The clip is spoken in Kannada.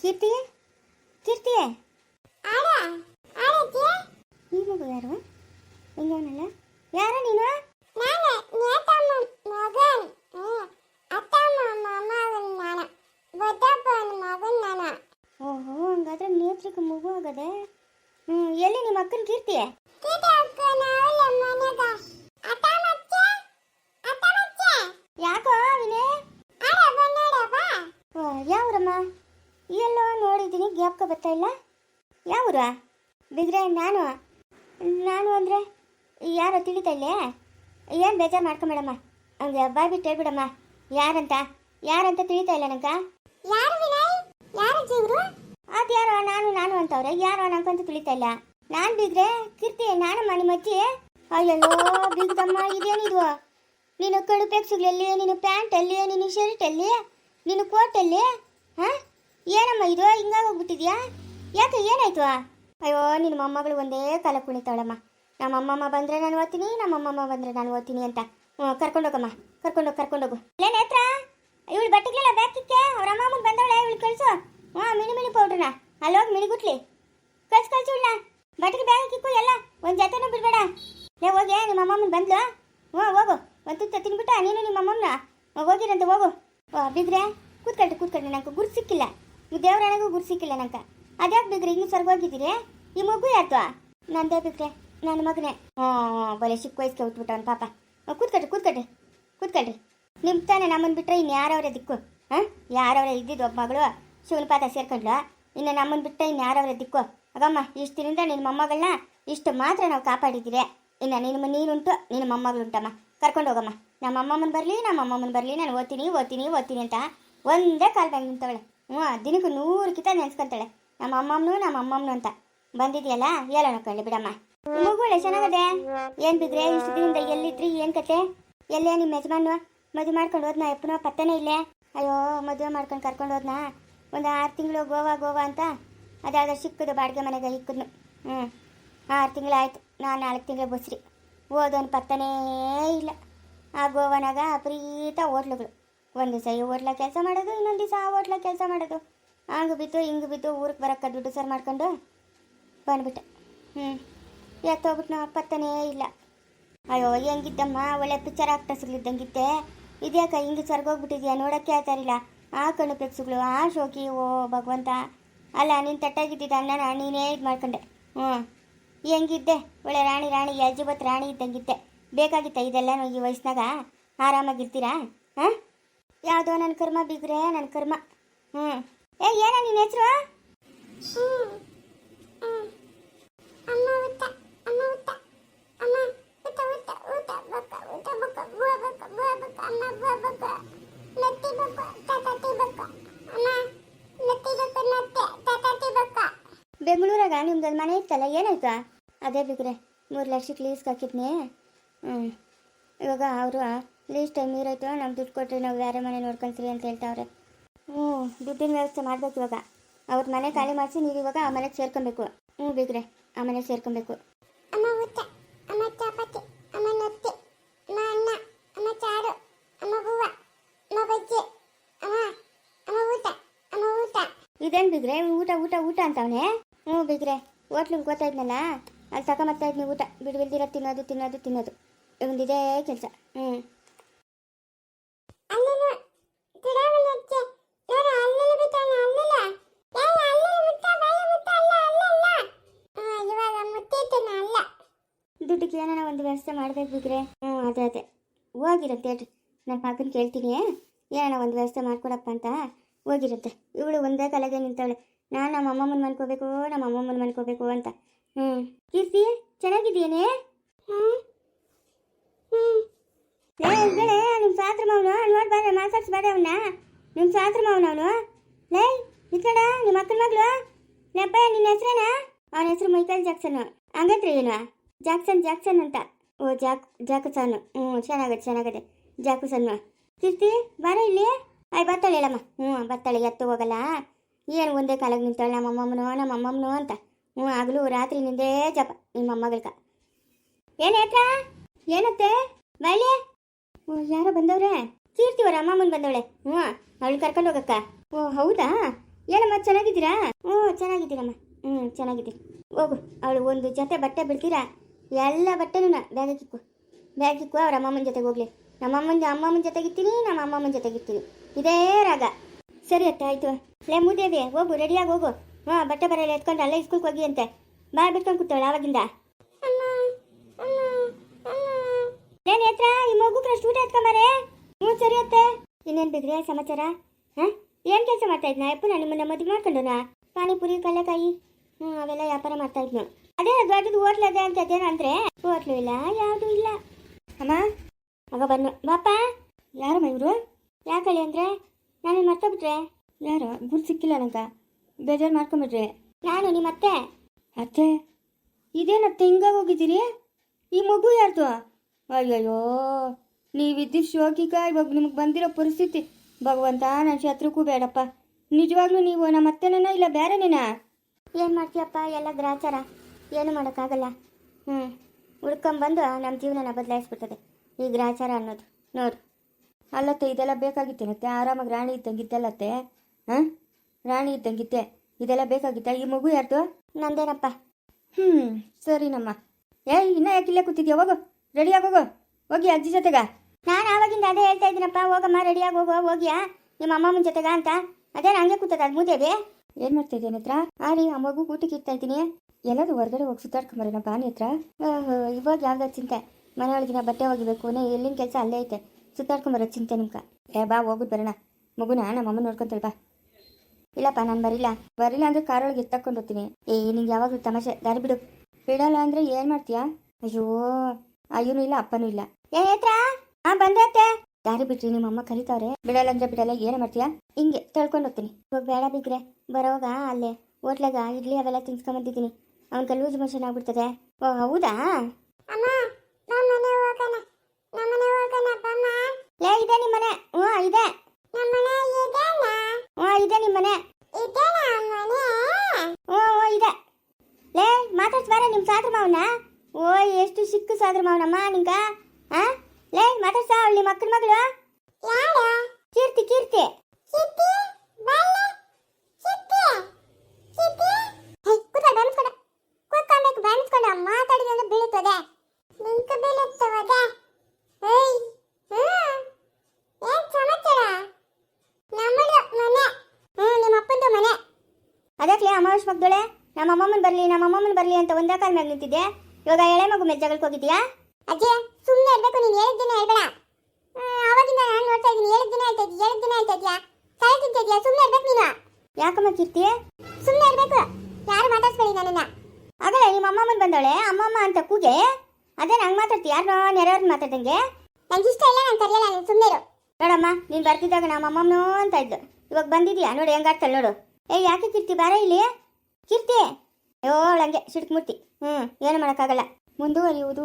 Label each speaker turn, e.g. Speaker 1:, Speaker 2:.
Speaker 1: ಕೀರ್ತಿ ಕೀರ್ತಿ ಈ ಮಗು ಯಾರು ಹಿಂಗವನಲ್ಲ ಯಾರ ನೀನು ಓಹೋ ಹಂಗಾದ್ರೆ ನೇತ್ರಿಕ ಮಗು ಆಗದೆ ಹ್ಞೂ ಎಲ್ಲಿ ನಿಮ್ಮ ಅಕ್ಕನ ಕೀರ್ತಿ ಯಾಕೋ ವಿನೇ ಓ ಯಾವ್ರಮ್ಮ ಎಲ್ಲೋ ನೋಡಿದ್ದೀನಿ ಜ್ಞಾಪಕ ಬರ್ತಾ ಇಲ್ಲ. ಯಾವ್ರ? ಬಿದ್ರೆ ನಾನು ನಾನು ಅಂದರೆ ಯಾರೋ ತಿಳಿತಾ ಇಲ್ಲೇ? ಏನು ಬೇಜಾರು ಮಾಡ್ಕೊಂಬೇಡಮ್ಮ ಹಂಗೆ ಬಾಯ್ ಬಿಟ್ಟು ಹೇಳ್ಬಿಡಮ್ಮ. ಯಾರಂತ? ಯಾರಂತ ತಿಳಿತಾ ಇಲ್ಲ ಜೀವ್ರು ಅದು ಯಾರೋ? ನಾನು ನಾನು ಅಂತವ್ರೆ. ಯಾರೋ ನಂಗಂತೂ ತಿಳಿತಾ ಇಲ್ಲ. ನಾನು ಬಿದ್ರೆ ಕೀರ್ತಿ ನಾನಮ್ಮ ನಿಮ್ಮ ಅಜ್ಜಿ ಅಯ್ಯೋ ಬಿಗ್ದಮ್ಮ ಇದೇನಿದು ನೀನು ಕಡು ಪೆಕ್ಸುಗಳಲ್ಲಿ ನೀನು ಪ್ಯಾಂಟಲ್ಲಿ ನೀನು ಶರ್ಟಲ್ಲಿ ನೀನು ಕೋಟಲ್ಲಿ ಹಾಂ? ಏನಮ್ಮ ಇದು? ಹಿಂಗಾಗೋಗ್ಬಿಟ್ಟಿದ್ಯಾ ಯಾಕೆ ಏನಾಯ್ತು? ಅಯ್ಯೋ, ನಿನ್ನ ಮೊಮ್ಮಗಳು ಒಂದೇ ಕಾಲ ಕುಣಿತಾಳಮ್ಮ. ನಮ್ಮ ಅಮ್ಮಮ್ಮ ಬಂದರೆ ನಾನು ಓದ್ತೀನಿ, ನಮ್ಮ ಅಮ್ಮಮ್ಮ ಬಂದರೆ ನಾನು ಓದ್ತೀನಿ ಅಂತ. ಹ್ಞೂ ಕರ್ಕೊಂಡೋಗಮ್ಮ ಕರ್ಕೊಂಡೋಗಿ ಕರ್ಕೊಂಡೋಗು ಲೇ ನೇತ್ರ, ಇವಳು ಬಟ್ಟೆಗಳೆಲ್ಲ ಬ್ಯಾಕಿಕ್ಕೆ ಅವ್ರ ಅಮ್ಮಮ್ಮನ ಬಂದವಳೆ, ಇವಳು ಕಳಿಸು. ಹಾಂ ಮಿನಿ ಮಿನಿ ಪೌಡ್ರನ್ನ ಅಲ್ಲೋಗಿ ಮಿನಿಗುಟ್ಲಿ ಕಳ್ಸಿ ಕಳ್ಸಿ ಇವಳನ್ನ. ಬಟ್ಟೆಗೆ ಬ್ಯಾಗ್ ಇಕ್ಕು ಎಲ್ಲ. ಒಂದು ಜೊತೆನೂ ಬಿಡಬೇಡ. ಲೇ, ಹೋಗಿ, ನಿಮ್ಮ ಅಮ್ಮಮ್ಮನ ಬಂದ್ಲು? ಹ್ಞೂ, ಹೋಗು. ಒಂದು ತುತ್ತ ತಿನ್ಬಿಟ್ಟ ನೀನು ನಿಮ್ಮ ಅಮ್ಮಮ್ಮನ ಹೋಗಿರಂತ, ಹೋಗು. ಬಿದ್ರೆ, ಕೂತ್ಕೊಳ್ರಿ ಕೂತ್ಕೊಳ್ರಿ. ನಂಗೆ ಗುರು ಸಿಕ್ಕಿಲ್ಲ. ಈ ದೇವರಣೆಗೂ ಗುರು ಸಿಕ್ಕಿಲ್ಲ ಅದ್ಯಾಕ್ ಅದ್ಯಾಕೆ ಬೇಕ್ರಿ? ಹಿಂಗೆ ಸರ್ಗೋಗಿದ್ದೀರಿ ಈ ಮಗು ಯಾತು ನಂದೇ ಬೇಕ್ರೆ. ನನ್ನ ಮಗನೇ. ಹ್ಞೂ ಬಲೆ ಚಿಕ್ಕ ವಯಸ್ಸಿಗೆ ಹುಟ್ಬಿಟ್ಟವನು ಪಾಪ. ಕೂತ್ಕಟ್ರಿ ಕೂತ್ಕೊಳ್ರಿ ಕೂತ್ಕೊಳ್ರಿ ನಿಮ್ಮ ತಾನೇ ನಮ್ಮನ್ನು ಬಿಟ್ರೆ ಇನ್ನು ಯಾರವರೇ ದಿಕ್ಕು? ಹಾಂ, ಯಾರವರೇ ಇದ್ದಿದ್ದು ಒಬ್ಬ ಮಗಳು? ಶಿವನ ಪಾತ ಸೇರ್ಕೊಂಡ್ಲು? ಇನ್ನು ನಮ್ಮನ್ನು ಬಿಟ್ಟರೆ ಇನ್ನು ಯಾರವರೇ ದಿಕ್ಕು? ಆಗಮ್ಮ ಇಷ್ಟು ದಿನದಿಂದ ನಿನ್ನ ಮೊಮ್ಮಗಳನ್ನ ಇಷ್ಟು ಮಾತ್ರ ನಾವು ಕಾಪಾಡಿದ್ದೀರಿ. ಇನ್ನು ನಿನ್ನ ನೀನುಂಟು ನಿನ್ನ ಮೊಮ್ಮಗಳುಂಟಮ್ಮ. ಕರ್ಕೊಂಡು ಹೋಗಮ್ಮ. ನಮ್ಮ ಅಮ್ಮಮ್ಮನ ಬರಲಿ ನಮ್ಮ ಅಮ್ಮಮ್ಮನ ಬರಲಿ, ನಾನು ಓದ್ತೀನಿ ಓದ್ತೀನಿ ಓದ್ತೀನಿ ಅಂತ ಒಂದೇ ಕಾಲ್ ಬ್ಯಾಂಗ್ ನಿಂತವಳೆ. ಹ್ಞೂ, ದಿನಕ್ಕೆ ನೂರು ಕಿತ ನೆನ್ಸ್ಕೊಂತಾಳೆ. ನಮ್ಮ ಅಮ್ಮಮ್ಮನು ನಮ್ಮ ಅಮ್ಮಮ್ಮನು ಅಂತ. ಬಂದಿದ್ಯಲ್ಲ? ಎಲ್ಲ ನೋಡ್ಕೊಳ್ಳಿ ಬಿಡಮ್ಮ. ಮಗುಳೆ ಚೆನ್ನಾಗದೆ? ಏನ್ ಬಿದ್ರೆ, ಇಷ್ಟು ದಿನದಿಂದ ಎಲ್ಲಿದ್ರಿ? ಏನು ಕತೆ? ಎಲ್ಲೇ ನಿಮ್ಮ ಯಜಮಾನು ಮದುವೆ ಮಾಡ್ಕೊಂಡು ಹೋದ್ನ? ಎಪ್ಪನೋ ಪತ್ತನೇ ಇಲ್ಲೇ? ಅಯ್ಯೋ, ಮದುವೆ ಮಾಡ್ಕೊಂಡು ಕರ್ಕೊಂಡು ಹೋದ್ನ? ಒಂದು ಆರು ತಿಂಗಳು ಗೋವಾ ಗೋವಾ ಅಂತ? ಅದಾದ ಸಿಕ್ಕದು ಬಾಡಿಗೆ ಮನೆಗೆ ಇಕ್ಕದ್ನು ಹ್ಞೂ ಆರು ತಿಂಗಳಾಯ್ತು. ನಾನು ನಾಲ್ಕು ತಿಂಗಳು ಬಸ್ರಿ. ಓದೋನ್ ಪತ್ತನೇ ಇಲ್ಲ. ಆ ಗೋವಾನಾಗ ಪ್ರೀತ ಹೋಟ್ಲುಗಳು. ಒಂದು ದಿವಸ ಈ ಕೆಲಸ ಮಾಡೋದು, ಇನ್ನೊಂದು ದಿವಸ ಆ ಹೋಟ್ಲ ಕೆಲಸ ಮಾಡೋದು. ಹಂಗೆ ಬಿತ್ತು ಹಿಂಗೆ ಬಿತ್ತು ಊರಿಗೆ ಬರೋಕ್ಕ ದುಡ್ಡು ಸರ್ ಮಾಡ್ಕೊಂಡು ಬಂದ್ಬಿಟ್ಟೆ. ಹ್ಞೂ ಎತ್ತೋಗ್ಬಿಟ್ಟು ಪತ್ತನೇ ಇಲ್ಲ. ಅಯ್ಯೋ ಹೆಂಗಿದ್ದಮ್ಮ ಒಳ್ಳೆ ಪಿಕ್ಚರ್ ಆಕ್ಟರ್ಸ್ಗಳಿದ್ದಂಗಿತ್ತೆ ಇದ್ಯಾಕ ಹಿಂಗೆ ಸರ್ಗೋಗ್ಬಿಟ್ಟಿದ್ಯಾ ನೋಡೋಕ್ಕೆ ಆಯ್ತಾರಿಲ್ಲ ಆ ಕಣ್ಣು ಪ್ಲೆಕ್ಸ್ಗಳು ಆ ಶೋಕಿ, ಓ ಭಗವಂತ. ಅಲ್ಲ, ನೀನು ತಟ್ಟಾಗಿದ್ದಿದ್ದ ನಾನು ನೀನೇ ಇದು ಮಾಡ್ಕೊಂಡೆ. ಹ್ಞೂ ಹೆಂಗಿದ್ದೆ? ಒಳ್ಳೆ ರಾಣಿ ರಾಣಿ ಯಜಬತ್ ರಾಣಿ ಇದ್ದಂಗಿದ್ದೆ ಬೇಕಾಗಿತ್ತ ಇದೆಲ್ಲ ಈ ವಯಸ್ಸಿನಾಗ? ಆರಾಮಾಗಿರ್ತೀರಾ? ಹಾಂ? ಯಾವುದೋ ನನ್ನ ಕರ್ಮ ಬಿಗ್ರೆ ನನ್ನ ಕರ್ಮ. ಹ್ಞೂ ಏ, ಏನ ನಿನ್ನ ಹೆಸರು? ಬೆಂಗಳೂರಾಗ ನಿಮ್ದು ಮನೆ ಇತ್ತಲ್ಲ, ಏನಾಯ್ತು? ಅದೇ ಬಿಗ್ರೆ, ಮೂರು ಲಕ್ಷಕ್ಕೆ ಲೀಸ್ಗೆ ಹಾಕಿದ್ನಿ. ಹ್ಞೂ ಇವಾಗ ಅವರು ಲೀಸ್ ಟೈಮ್ ಇರೋಯ್ತು ನಮ್ಗೆ ದುಡ್ಡು ಕೊಟ್ಟರೆ ನಾವು ಬೇರೆ ಮನೆ ನೋಡ್ಕೊಳ್ತೀರಿ ಅಂತ ಹೇಳ್ತಾವ್ರೆ. ಹ್ಞೂ ದುಡ್ಡಿನ ವ್ಯವಸ್ಥೆ ಮಾಡ್ಬೇಕು ಇವಾಗ. ಅವ್ರ ಮನೆ ಖಾಲಿ ಮಾಡಿಸಿ ನೀವು ಇವಾಗ ಆ ಮನೆಗೆ ಸೇರ್ಕೊಬೇಕು. ಹ್ಞೂ ಬೇಕ್ರೆ ಆ ಮನೆಗೆ ಸೇರ್ಕೊಬೇಕು.
Speaker 2: ಅಮ್ಮ ಊಟ ಅಮ್ಮ ಚಪಾತಿ ಅಮ್ಮ ನೊತ್ತಿ ಅಮ್ಮ ಅಮ್ಮ ಚಾರು ಅಮ್ಮ ಹೂವ ಅಮ್ಮ ಅಮ್ಮ ಅಮ್ಮ ಊಟ ಅಮ್ಮ ಊಟ.
Speaker 1: ಇದೇನು ಬಿಗ್ರೆ ಊಟ ಊಟ ಊಟ ಅಂತವನೆ? ಹ್ಞೂ ಬಿಗ್ರೆ ಹೋಟ್ಲಿಗೆ ಗೊತ್ತಾಯ್ತನಲ್ಲ ಅಲ್ಲಿ ತಗೊಂಬರ್ತಾ ಇದ್ನಿ ಊಟ. ಬಿಡುವಿಲ್ದಿರ ತಿನ್ನೋದು ತಿನ್ನೋದು ತಿನ್ನೋದು. ಒಂದು ಇದೇ ಕೆಲಸ. ಹ್ಞೂ
Speaker 2: ಅಲ್ಲನು ತಿರಾವಳಿ ಅಜ್ಜೆ ನೋಡ ಅಲ್ಲಲು ಬಿಟ್ಟಾನ ಅಲ್ಲಲ್ಲ ಯಾವ ಅಲ್ಲಲು ಮುಟ್ಟ ಬಾಯ ಮುಟ್ಟ ಅಲ್ಲ ಅಲ್ಲಲ್ಲ ಆ, ಇವಾಗ ಮುತ್ತಿಟ್ಟನ ಅಲ್ಲ
Speaker 1: ದುಡ್ಡಿಗೆ ಏನೋ ಒಂದು ವ್ಯವಸ್ಥೆ ಮಾಡಬೇಕು ಬಿಗ್ರೆ ಹ್ಞೂ ಅದೇ ಅದೇ. ಹೋಗಿರುತ್ತೆ ನನ್ನ ಪಾಪನ ಕೇಳ್ತೀನಿ. ಏನೋ ಒಂದು ವ್ಯವಸ್ಥೆ ಮಾಡ್ಕೊಡಪ್ಪ ಅಂತ ಹೋಗಿರುತ್ತೆ. ಇವಳು ಒಂದೇ ಕಲೆಗೆ ನಿಂತವಳೆ. ನಾನು ನಮ್ಮ ಅಮ್ಮಮ್ಮನ ಮನ್ಕೋಬೇಕು, ನಮ್ಮ ಅಮ್ಮಮ್ಮನ ಮನ್ಕೋಬೇಕು ಅಂತ. ಹ್ಞೂ ಕೀರ್ತಿ ಚೆನ್ನಾಗಿದ್ದೀನಿ
Speaker 2: ಹ್ಮ್. ಹ್ಞೂ
Speaker 1: ಲೇ ಇಲ್ಬೇಳೆ ನಿಮ್ಮ ಸಾತ್ರ ಮಾವನು. ನೋಡಿ ಬಾರೆ ಮಾತಾಡ್ಸಿ ಬಾರೆ ಅವನ್ನ ನಿಮ್ಮ ಸಾತ್ರ ಮಾವನವನು ಲೈ ಇತ್ಕಡ ನಿಮ್ಮ ಅಕ್ಕನ ಮಗಳು. ಲೆಪ್ಪ ನಿನ್ನ ಹೆಸರೇನಾ? ಅವನ ಹೆಸರು ಮೈಕಲ್ ಜಾಕ್ಸನ್. ಹಂಗತ್ರಿ ಏನು? ಜಾಕ್ಸನ್ ಜಾಕ್ಸನ್ ಅಂತ. ಓ, ಜಾಕ್, ಜಾಕುಸಾನು. ಹ್ಞೂ ಚೆನ್ನಾಗದೆ ಚೆನ್ನಾಗದೆ ಜಾಕಸನ್ ಕೀರ್ತಿ, ಬಾರ ಇಲ್ಲಿ. ಆಯ್, ಬರ್ತಾಳೆ ಹೇಳಮ್ಮ. ಹ್ಞೂ, ಬರ್ತಾಳೆ, ಎತ್ತು ಹೋಗಲ್ಲ. ಏನು ಒಂದೇ ಕಾಲಾಗ ನಿಂತಾಳೆ ನಮ್ಮ ಅಮ್ಮಮ್ಮನು, ನಮ್ಮ ಅಂತ. ಹ್ಞೂ, ಆಗಲೂ ರಾತ್ರಿ ನಿಂದೇ ಜಪ ನಿಮ್ಮ ಅಮ್ಮಗಳ್ಕ. ಏನೇತ್ರ ಏನತ್ತೆ? ಬಾಯ್ಲೆ ಓ, ಯಾರೋ ಬಂದವ್ರೆ? ಕೀರ್ತಿ ಅವ್ರ ಅಮ್ಮಮ್ಮನ ಬಂದವಳೆ. ಹ್ಞೂ ಅವಳು ಕರ್ಕೊಂಡು ಹೋಗಕ್ಕ. ಓ, ಹೌದಾ? ಏನಮ್ಮ, ಚೆನ್ನಾಗಿದ್ದೀರಾ? ಹ್ಞೂ ಚೆನ್ನಾಗಿದ್ದೀರಮ್ಮ ಹ್ಞೂ ಚೆನ್ನಾಗಿದ್ದೀರಿ ಹೋಗು, ಅವಳು ಒಂದು ಜೊತೆ ಬಟ್ಟೆ ಬಿಡ್ತೀರಾ? ಎಲ್ಲ ಬಟ್ಟೆನೂ ಬ್ಯಾಗ್ ಇಕ್ಕು ಬ್ಯಾಗ್ ಇಕ್ಕು ಅವ್ರ ಅಮ್ಮಮ್ಮನ ಜೊತೆಗೆ ಹೋಗ್ಲಿ. ನಮ್ಮ ಅಮ್ಮನ ಅಮ್ಮಮ್ಮನ ಜೊತೆಗಿರ್ತೀನಿ ನಮ್ಮ ಅಮ್ಮಮ್ಮನ ಜೊತೆಗಿರ್ತೀನಿ. ಇದೇ ರಾಗ. ಸರಿ ಅತ್ತೆ, ಆಯ್ತು. ಲೇ ಮೂದೇವಿ, ಹೋಗು, ರೆಡಿಯಾಗಿ ಹೋಗು. ಹಾಂ, ಬಟ್ಟೆ ಬರೆಯಲ್ಲ ಎತ್ಕೊಂಡು ಅಲ್ಲೇ ಸ್ಕೂಲ್ಗೆ ಹೋಗಿ ಅಂತೆ. ಬಾಯ್ ಬಿಟ್ಕೊಂಡು ಕೂತಾಳೆ ಆವಾಗಿಂದ. ಏನ್ ಹತ್ರ ಈ ಮಗುಕ್ರ ಸ್ಟೂಟ್ ಎತ್ಕೊಂಬಾರೆ ಹ್ಞೂ ಸರಿ ಅತ್ತೆ. ಇನ್ನೇನು ಬಿದ್ರಿ ಸಮಾಚಾರ? ಹಾಂ? ಏನು ಕೆಲಸ ಮಾಡ್ತಾ ಇದ್ನ? ನಾನು ನಿಮ್ಮನ್ನ ಮದುವೆ ಮಾಡ್ಕೊಂಡೋನಾ? ಪಾನಿಪುರಿ ಕಡಲೆಕಾಯಿ ಹ್ಞೂ ಅವೆಲ್ಲ ವ್ಯಾಪಾರ ಮಾಡ್ತಾ ಇದ್ನು. ಅದೇ ದೊಡ್ಡದು ಹೋಟ್ಲ್ ಅದೇ ಅಂತ ಅದೇನಂದ್ರೆ ಹೋಟ್ಲು ಇಲ್ಲ, ಯಾವುದೂ ಇಲ್ಲ. ಅಮ್ಮ, ಮಗ ಬನ್ನು ಬಾಪ, ಯಾರಮ್ಮ ಇವರು? ಯಾಕಳಿ ಅಂದ್ರೆ ನಾನು ಮರ್ತೋಗ್ಬಿಟ್ರೆ? ಯಾರು? ಗುರು ಸಿಕ್ಕಿಲ್ಲ ನಂಗೆ. ಬೇಜಾರು ಮಾಡ್ಕೊಂಬಿಟ್ರೆ. ನಾನು ನಿಮ್ಮ ಅತ್ತೆ. ಅತ್ತೆ? ಇದೇನತ್ತೆ ಹಿಂಗಾಗಿ ಹೋಗಿದ್ದೀರಿ? ಈ ಮಗು ಯಾರ್ದು? ಅಯ್ಯಯ್ಯೋ ನೀವಿದ್ದ ಶೋಕಿಗ ಇವಾಗ ನಿಮಗೆ ಬಂದಿರೋ ಪರಿಸ್ಥಿತಿ. ಭಗವಂತ ನನ್ನ ಶತ್ರುಕ್ಕೂ ಬೇಡಪ್ಪ. ನಿಜವಾಗ್ಲೂ ನೀವು ನಮ್ಮ ಅತ್ತೆನೇನ ಇಲ್ಲ ಬೇರೆನೇನಾ? ಏನು ಮಾಡ್ತೀಯಪ್ಪ, ಎಲ್ಲ ಗ್ರಾಚಾರ ಏನು ಮಾಡೋಕ್ಕಾಗಲ್ಲ. ಹ್ಞೂ ಹುಡ್ಕೊಂಬಂದು ನಮ್ಮ ಜೀವನನ ಬದಲಾಯಿಸ್ಬಿಡ್ತದೆ. ಈ ಗ್ರಾಚಾರ ಅನ್ನೋದು. ನೋಡು. ಅಲ್ಲತ್ತೆ ಇದೆಲ್ಲ ಬೇಕಾಗಿತ್ತೇನತ್ತೆ ಆರಾಮಾಗಿ ರಾಣಿ ಇದ್ದಂಗಿತ್ತಲ್ಲತ್ತೆ ಹಾಂ? ರಾಣಿ ಇದ್ದಂಗಿತ್ತೆ ಇದೆಲ್ಲ ಬೇಕಾಗಿತ್ತ? ಈ ಮಗು ಯಾರ್ದು? ನಂದೇನಪ್ಪ? ಹ್ಞೂ ಸರಿನಮ್ಮ. ಏಯ್ ಯಾಕೆ ಇಲ್ಲೇ ಕೂತಿದ್ಯಾ? ಹೋಗು. ರೆಡಿಯಾಗಿ ಹೋಗು. ಹೋಗಿ ಅಜ್ಜಿ ಜೊತೆಗ? ನಾನು ಆವಾಗಿಂದ ಅದೇ ಹೇಳ್ತಾ ಇದ್ದೀನಪ್ಪ. ಹೋಗಮ್ಮ ರೆಡಿಯಾಗಿ ಹೋಗೋ. ಹೋಗ್ಯಾ? ನಿಮ್ಮ ಅಮ್ಮಮ್ಮನ ಜೊತೆಗ ಅಂತ. ಅದೇ ಹಂಗೆ ಕೂತದ ಅದು ಮುದ್ದೆ ಏನು ಮಾಡ್ತಾ ಇದ್ದೀನಿ ಹತ್ರ? ಆ ರೀ ಆ ಮಗು ಊಟಕ್ಕೆ ಇಡ್ತಾ ಇದ್ದೀನಿ. ಎಲ್ಲಾದ್ರೂ ಹೊರಗಡೆ ಹೋಗಿ ಸುತ್ತಾಡ್ಕೊಂಬರೋಣ ಬಾನಿ ಹತ್ರ ಇವಾಗ ಯಾವ್ದಾರು ಚಿಂತೆ. ಮನೆ ಒಳಗಿನ ಬಟ್ಟೆ ಒಗಿಬೇಕು ಎಲ್ಲಿನ ಕೆಲಸ ಅಲ್ಲೇ ಐತೆ. ಸುತ್ತಾಡ್ಕೊಂಬರೋ ಚಿಂತೆ ನಿಮ್ಗೆ. ಏ, ಬಾ ಹೋಗ್ಬಿಟ್ಟು ಬರೋಣ. ಮಗುನ ನಮ್ಮ ಅಮ್ಮ ನೋಡ್ಕೊಂತಾಳೆ, ಬಾ. ಇಲ್ಲಪ್ಪ, ನಾನು ಬರಿಲ್ಲ. ಬರಿಲ್ಲ ಅಂದ್ರೆ ಕಾರೊಳಗೆ ಎತ್ತಕೊಂಡು ಹೋಗ್ತೀನಿ. ಏ, ನಿಂಗೆ ಯಾವಾಗಲೂ ತಮಾಷೆ. ದಾರಿ ಬಿಡು. ಬಿಡಲ್ಲ ಅಂದ್ರೆ ಏನು ಮಾಡ್ತೀಯಾ? ಅಯ್ಯೋ, ಅಯ್ಯನೂ ಇಲ್ಲ, ಅಪ್ಪನೂ ಇಲ್ಲ. ಏ ಹೇತ್ರ ಹಾ ಬಂದೈತೆ ದಾರಿ ಬಿಟ್ರಿ ನಿಮ್ಮ ಅಮ್ಮ ಕರೀತಾವ್ರೆ. ಬಿಡಲ್ಲ ಅಂದ್ರೆ ಬಿಡಲ್ಲ, ಏನು ಮಾಡ್ತೀಯಾ? ಹಿಂಗೆ ತಳ್ಕೊಂಡು ಹೋಗ್ತೀನಿ. ಇವಾಗ ಬೇಡ ಬಿಗ್ರೆ. ಬರೋವಾಗ ಅಲ್ಲೇ. ಹೋಟ್ಲಾಗ, ಇಡ್ಲಿ ಅವೆಲ್ಲ ತಿನ್ಸ್ಕೊಂಬಂದಿದ್ದೀನಿ. ಅವನ ಕಲ್ಲೂಜ್ ಮೋಷನ್ ಆಗ್ಬಿಡ್ತದೆ ಓ ಹೌದಾ?
Speaker 2: ಅಮ್ಮ ನಮ್ಮ ಮನೆ ಹೋಗೋಣ. ನಮ್ಮನೆ ಹೋಗೋಣ ಬಮ್ಮ.
Speaker 1: ಲೇ ಇದೆ ನಿಮ್ಮ ಮನೆ. ಹ್ಞೂ ಇದೆ.
Speaker 2: ನಮ್ಮನೆ ಇದೆನಾ
Speaker 1: ಹ್ಞೂ ಇದೆ ನಿಮ್ಮ ಮನೆ.
Speaker 2: ಇದೆನಾ ಮನೆ?
Speaker 1: ಹ್ಞೂ ಹ್ಞೂ ಇದೆ. ಲೇ ಮಾತಾಡ್ಸ್ಬಾರ ನಿಮ್ಮ ಸಾದ್ರ ಮಾವನ? ಓ ಎಷ್ಟು ಸಿಕ್ಕು ಸಾದ್ರ ಮಾವನಮ್ಮ ನಿಂಗ? ಹಾ ಲೇ ಮಾತಾಡ್ಸ ಅವಳು ನಿಮ್ಮ ಅಕ್ಕನ ಮಗಳು?
Speaker 2: ಯಾರು?
Speaker 1: ಕೀರ್ತಿ ಕೀರ್ತಿ.
Speaker 2: ಕೀರ್ತಿ? ಬಲ್ಲ ಸಿದ್ದಿ ಸಿದ್ದಿ ಹೇ ಕೂತ ಬೆನ್ಸ್ಕೊಡ ಬೆನ್ಸ್ಕೊಂಡು ಮಾತಾಡಿದ್ರೆ ಬೀಳುತ್ತದೆ ನಿಂಕ ಬೀಳುತ್ತವದೆ? ಏಯ್ ಹ್ಮ್. ಏನ್ ಸಮಾಚಾರ? ನಮ್ಮದು ಮನೆ. ಹ್ಮ್ ನಿಮ್ಮ ಅಪ್ಪಂದು ಮನೆ.
Speaker 1: ಅದಕ್ಕೆ ಅಮಾವಾಸ್ ಮಗ್ದೊಳೆ ನಮ್ಮ ಅಮ್ಮಮ್ಮನ ಬರಲಿ ನಮ್ಮ ಅಮ್ಮಮ್ಮನ ಬರಲಿ ಅಂತ ಒಂದೇ ಕಾಲ ಮ್ಯಾಗ ನಿಂತಿದ್ದೆ ಇವಾಗ ಎಳೆ ಮಗು ಮೆಜ್ಜಗಳಿಗೆ ಹೋಗಿದ್ಯಾ?
Speaker 2: ಅಜ್ಜಿ ಸುಮ್ಮನೆ ಇರ್ಬೇಕು ನೀನು ಹೇಳಿದ ದಿನ ಹೇಳ್ಬೇಡ. ಆವಾಗಿಂದ ನಾನು ನೋಡ್ತಾ ಇದ್ದೀನಿ ಹೇಳಿದ ದಿನ ಆಯ್ತಾ ಇದ್ದೀಯ ಹೇಳಿದ ದಿನ ಆಯ್ತಾ ಇದೆಯಾ? ತಲೆ ತಿಂತಿದ್ಯಾ? ಸುಮ್ಮನೆ ಇರ್ಬೇಕು ನೀನು.
Speaker 1: ಯಾಕಮ್ಮ ಕೀರ್ತಿ?
Speaker 2: ಸುಮ್ಮನೆ ಇರ್ಬೇಕು. ಯಾರು ಮಾತಾಡ್ಸ್ಬೇಡಿ ನನ್ನನ್ನ.
Speaker 1: ಆಗಲೇ ನಿಮ್ಮ ಅಮ್ಮಮ್ಮನ ಬಂದವಳೆ ಅಮ್ಮಮ್ಮ ಅಂತ ಕೂಗೆ ಅದೇ ನಂಗೆ ಮಾತಾಡ್ತಿ ಯಾರನ್ನೋ ನೆರೆಯವ್ರನ್ನ ಮಾತಾಡ್ದಂಗೆ?
Speaker 2: ನಂಗೆ ಇಷ್ಟ ಇಲ್ಲ ನಾನು ಕರೆಯಲ್ಲ ನೀನು ಸುಮ್ಮನೆ ಇರು
Speaker 1: ನೋಡಮ್ಮ ನೀನು ಬರ್ತಿದ್ದಾಗ ನಮ್ಮ ಅಮ್ಮಮ್ಮನೋ ಅಂತ ಇದ್ದು ಇವಾಗ ಬಂದಿದ್ಯಾ? ನೋಡಿ ಹೆಂಗಾಡ್ತಾಳೆ ನೋಡು. ಏ ಯಾಕೆ ಕೀರ್ತಿ ಬಾರ ಇಲ್ಲಿ? ಕೀರ್ತಿ? ಸಿಡ್ಕ್ ಮುಟ್ಟಿ ಹ್ಞೂ ಏನು ಮಾಡೋಕ್ಕಾಗಲ್ಲ. ಮುಂದುವರಿಯುವುದು.